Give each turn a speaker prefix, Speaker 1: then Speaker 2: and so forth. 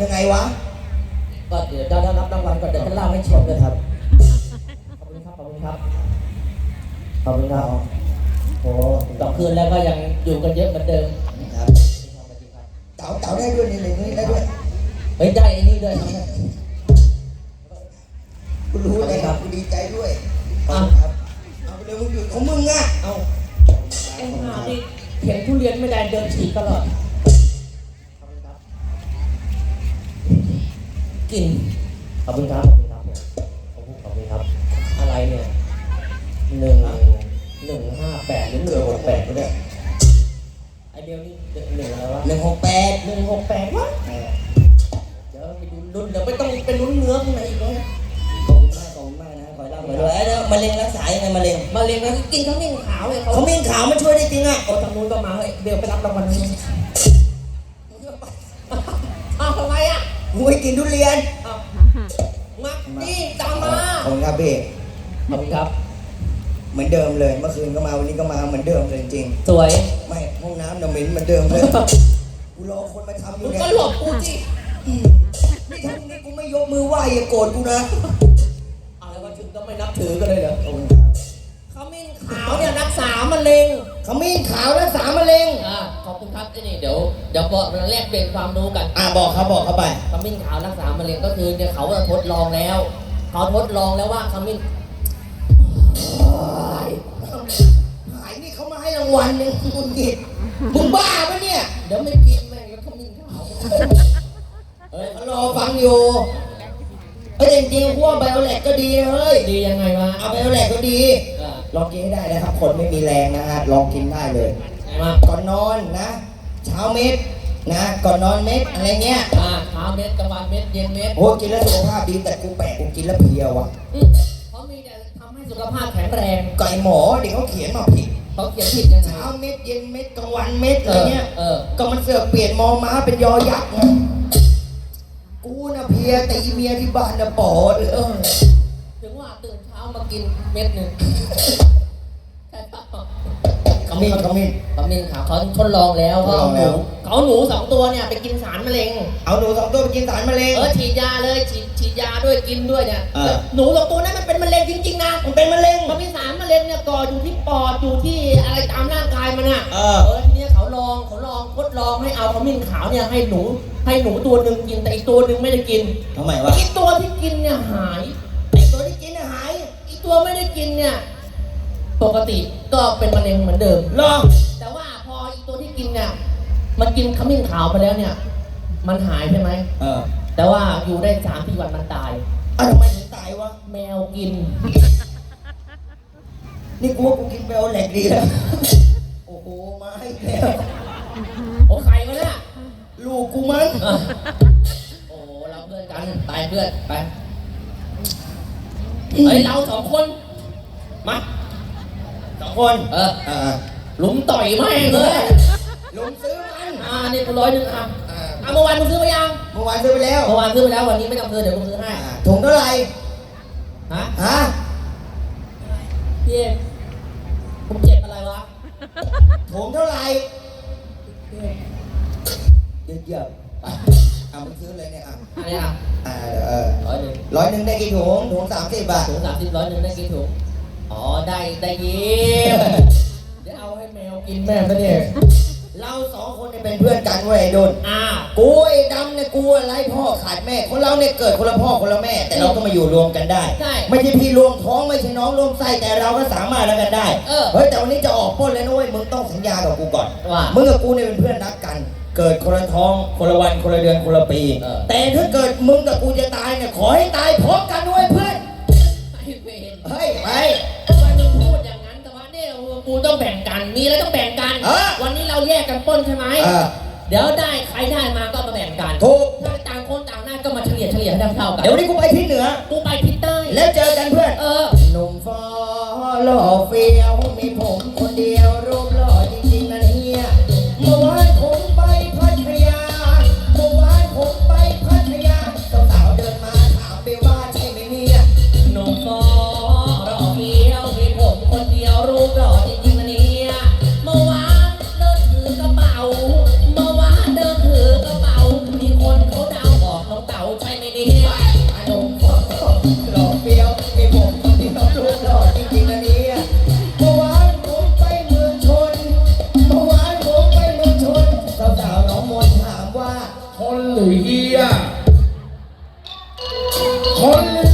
Speaker 1: ยังไงวะ
Speaker 2: ก็เดี๋ยวจะได้รับรางวัลก่อนเดี๋ยวจะเล่าให้ชมเลยครับ ขอบคุณครับ ขอบคุณครับ ขอบคุณครับ
Speaker 1: โอ้
Speaker 2: ต่อคืนแล้วก็ยังอยู่กันเยอะเหมือนเดิม
Speaker 1: ครับ
Speaker 2: สวัสดีครับ
Speaker 1: เต๋าเต๋าได้ด้วยนี่เลยนี่ได้ด้วย
Speaker 2: เฮ้ยได้ไอ้นี่ด้วยครับ
Speaker 1: กูรู้เลยครับกูดีใจด้วยขอบคุณครับเอาไปเลยมึงอยู่ของมึงอะ
Speaker 2: เอาไอ้ห่านี่เห็นทุเรียนไม่ได้เดินฉีกตลอด กินขอบคุณครับขอบคุณครับขอบคุณขอบคุณครับ อะไรเนี่ยหนึ่งหนึ่งห้าแปดหรือหนึ่งหกแปดเนี่ยไอเดียวนี่หนึ่งอะไรวะ
Speaker 1: หนึ่งหกแปด
Speaker 2: หนึ่งหกแปดวะเดี๋ยวไปดูรุ่นเดี๋ยวไม่ต้องเป็นรุ่นเนื้อข้างในอีกเลย
Speaker 1: ขอบคุณมากขอบคุณมากนะขอให้ร่ำขอให้รวยเอ้ยแล้วมะเร็งรักษายังไงมะเร็ง
Speaker 2: มาเรียนกันกินข้าวเหนียวขาวเลยเขา
Speaker 1: เขามีขาวมันช่วยได้จริงอะ
Speaker 2: โอ้ทางนู้นก็มาเฮ้ยเดี๋ยวไปรับรางวัลนู้นอ้าวทำไมอะ
Speaker 1: กูไม่กินทุเรียน
Speaker 2: อ้าวมานี่ตามมา
Speaker 1: ขอบคุณครับพี่
Speaker 2: ขอบคุณครับ
Speaker 1: เหมือนเดิมเลย เมื่อคืนก็มาวันนี้ก็มาเหมือนเดิมเลยจริง
Speaker 2: สวย
Speaker 1: ๆไม่ห้องน้ำน่ะเหม็นเหมือนเดิมเลยกูรอคนมาทำอ
Speaker 2: มึ
Speaker 1: ยู่
Speaker 2: ง
Speaker 1: เนี่ย
Speaker 2: ก็หลบกูสิ
Speaker 1: อืมนี่ถ้าพรุ่งนี้กูไม่ยกมือไหว้อย่าโกรธกูนะ
Speaker 2: อะไรก็ถึงก็ไม่นับถือกันเลยเหรอ
Speaker 1: ขอบคุณครับ
Speaker 2: ขมิ้นขาวเนี่ยรักษามะเร็ง
Speaker 1: ขมิ้นขาวรักษามะเร็ง
Speaker 2: อ่าขอบคุณครับที่นี่เดี๋ยว เดี๋ยวบอกเราแลกเปลี่ยนความรู้กัน
Speaker 1: อะบอกเขาบอกเขาไป
Speaker 2: ขมิ้นขาวรักษามะเร็งก็คือเนี่ยเขาทดลองแล้ว เขาทดลองแล้วว่าขมิ้น
Speaker 1: หายนี่เขามาให้รางวัลหนึ่งคุณกิตมึงบ้าปะเนี่ย
Speaker 2: เดี๋ยวไม่กินแม่งแล้วขมิ้นขาว
Speaker 1: เฮ้ยเขารอฟังอยู่เฮ้ยแต่จริงๆพวกไบโอแลกก็ดีนะเฮ้ย
Speaker 2: ดียังไงวะ
Speaker 1: เอาไบโอแลกก็ดี
Speaker 2: เออ
Speaker 1: ลองกินให้ได้นะครับ คนไม่มีแรงนะฮะลองกินได้เลย
Speaker 2: ไงมา
Speaker 1: ก่อนนอนนะ เช้าเม็ดนะก่อนนอนเม็ดอะไรเงี้ย
Speaker 2: อ่าเช้าเม็ดกลางวันเม็ดเย็นเม็ด
Speaker 1: โอ้กินแล้วสุขภาพดีแต่กูแปลกกูกินแล้วเพลียว่ะ
Speaker 2: อืมเขามีแต่ทำให้สุขภาพแข็งแรง
Speaker 1: ไก่หมอเดี๋ยวเขาเขียนมาผิด
Speaker 2: เขาเขียนผิดยังไง
Speaker 1: เช้าเม็ดเย็นเม็ดกลางวันเม็ดอะไรเงี้ย
Speaker 2: เออ
Speaker 1: ก็มันเสือกเปลี่ยนมอม้าเป็นยอยักษ์ไงกูน่ะเพลียแต่อีเมียที่บ้านน่ะปอดเลยเออ
Speaker 2: ถึงว่าตื่นเช้ามากินเม็ดหนึ่งใช่ปะ
Speaker 1: ข มิ้นขมิ้น
Speaker 2: ขมิ้นขาวเขาทดลองแล้ว
Speaker 1: ทดลองแล้ว
Speaker 2: เขาเอาหนูสองตัวเนี่ยไปกินสารมะเร็ง
Speaker 1: เอาหนูสองตัวไปกินสารมะเร็ง
Speaker 2: เออฉีดยาเลยฉีดฉีดยาด้วยกินด้วยเนี่ย
Speaker 1: เออ
Speaker 2: หนูสองตัวนั้นมันเป็นมะเร็งจริงๆนะ
Speaker 1: มันเป็นมะเร็ง
Speaker 2: มันมีสารมะเร็งเนี่ยก่ออยู่ที่ปอดอยู่ที่อะไรตามร่างกายมันอะ
Speaker 1: เออ
Speaker 2: เออทีเนี้ยเขาลองเขาลองทดลองให้เอาขมิ้นขาวเนี่ยให้หนู ให้หนูตัวหนึ่งกินแต่อีกตัวหนึ่งไม่ได้กิน
Speaker 1: ทำไมวะ
Speaker 2: อีกตัวที่กินเนี่ยหาย
Speaker 1: ไอ้ตัวที่กินน่ะหาย
Speaker 2: อีกตัวไม่ได้กินเนี่ย ปกติก็เป็นมะเร็งเหมือนเดิม
Speaker 1: ลอง
Speaker 2: แต่ว่าพออีกตัวที่กินเนี่ยมันกินขมิ้นขาวไปแล้วเนี่ย มันหายใช่ไหม
Speaker 1: เออ
Speaker 2: แต่ว่าอยู่ได้สามสี่วันมันตาย
Speaker 1: อ้าวทำไมถึงตายวะ
Speaker 2: แมวกิน
Speaker 1: นี่กูว่ากูกินเบลแหลกดีแล้ว โอ้โห มาให้แล้ว
Speaker 2: โอ้ใครวะเนี่ย
Speaker 1: ลูกกูมั้ง
Speaker 2: อะโอ้เราเพื่อนกันไปเพื่อนไป เฮ้ย เราสองคน มา
Speaker 1: สองคน
Speaker 2: เออ
Speaker 1: อ่า
Speaker 2: หลุมต่อยแม่งเลย
Speaker 1: ลุงซื้อมัน
Speaker 2: อ่านี่กูร้อยหนึ่งอะ
Speaker 1: อ่า
Speaker 2: อะเมื่อวานมึงซื้อไปยัง
Speaker 1: เมื่อวานซื้อไปแล้ว
Speaker 2: เมื่อวานซื้อไปแล้ววันนี้ไม่ต้องซื้อเดี๋ยวกูซื้อให้
Speaker 1: อ่าถุงเท่าไหร่
Speaker 2: ฮะ
Speaker 1: ฮะ
Speaker 2: พี่เอกผมเจ็บอะไรวะ
Speaker 1: ถุงเท่าไหร่
Speaker 2: พี่เอก
Speaker 1: เยอะเยอะๆไปเอามึงซื้อเลยเนี่ยอะ
Speaker 2: อันนี้อะ
Speaker 1: อ่าเออ
Speaker 2: ร้อยหนึ่ง
Speaker 1: ร้อยหนึ่งได้กี่ถุงถุงสามสิบบาท
Speaker 2: ถุงสามสิบร้อยหนึ่งได้กี่ถุง อ๋อได้ได้เยี่ยมเดี๋ยวเอาให้แมวกินแม่ปะเนี่ย
Speaker 1: เราสองคนเนี่ยเป็นเพื่อนกันเว้ยไอ้โดน
Speaker 2: อ่า
Speaker 1: กูไอ้ดำเนี่ยกูอะไรพ่อขาดแม่ คนเราเนี่ยเกิดคนละพ่อคนละแม่ แต่เราก็มาอยู่รวมกันได้
Speaker 2: ใช่
Speaker 1: ไม่ใช่พี่รวมท้องไม่ใช่น้องรวมไส้แต่เราก็สามารถแล้วกันได้
Speaker 2: เออ
Speaker 1: เฮ้ยแต่วันนี้จะออกปล้นแล้วนะเว้ยมึงต้องสัญญากับกูก่อน
Speaker 2: ว่า
Speaker 1: มึงกับกูเนี่ยเป็นเพื่อนรักกัน เกิดคนละท้องคนละวันคนละเดือนคนละปี
Speaker 2: เออ
Speaker 1: แต่ถ้าเกิดมึงกับกูจะตายเนี่ยขอให้ตายพร้อมกันด้วยเพื่อน
Speaker 2: ไอ้เวร
Speaker 1: เฮ้ยไป
Speaker 2: กูต้องแบ่งกัน มีแล้วต้องแบ่งกัน
Speaker 1: เออ
Speaker 2: วันนี้เราแยกกันปล้นใช่ไหม
Speaker 1: เออ
Speaker 2: เดี๋ยวได้ใครได้มาก็มาแบ่งกัน
Speaker 1: ถูก
Speaker 2: ถ้าต่างคนต่างได้ก็มาเฉลี่ยเฉลี่ยให้เท่าๆกัน
Speaker 1: เดี๋ยววันนี้กูไปที่เหนือ
Speaker 2: กูไปทิศใต้
Speaker 1: แล้วเจอกันเพื่อน
Speaker 2: เออ
Speaker 1: หนุ่มฟอหล่อเฟี้ยวมีผมคน
Speaker 3: Olha.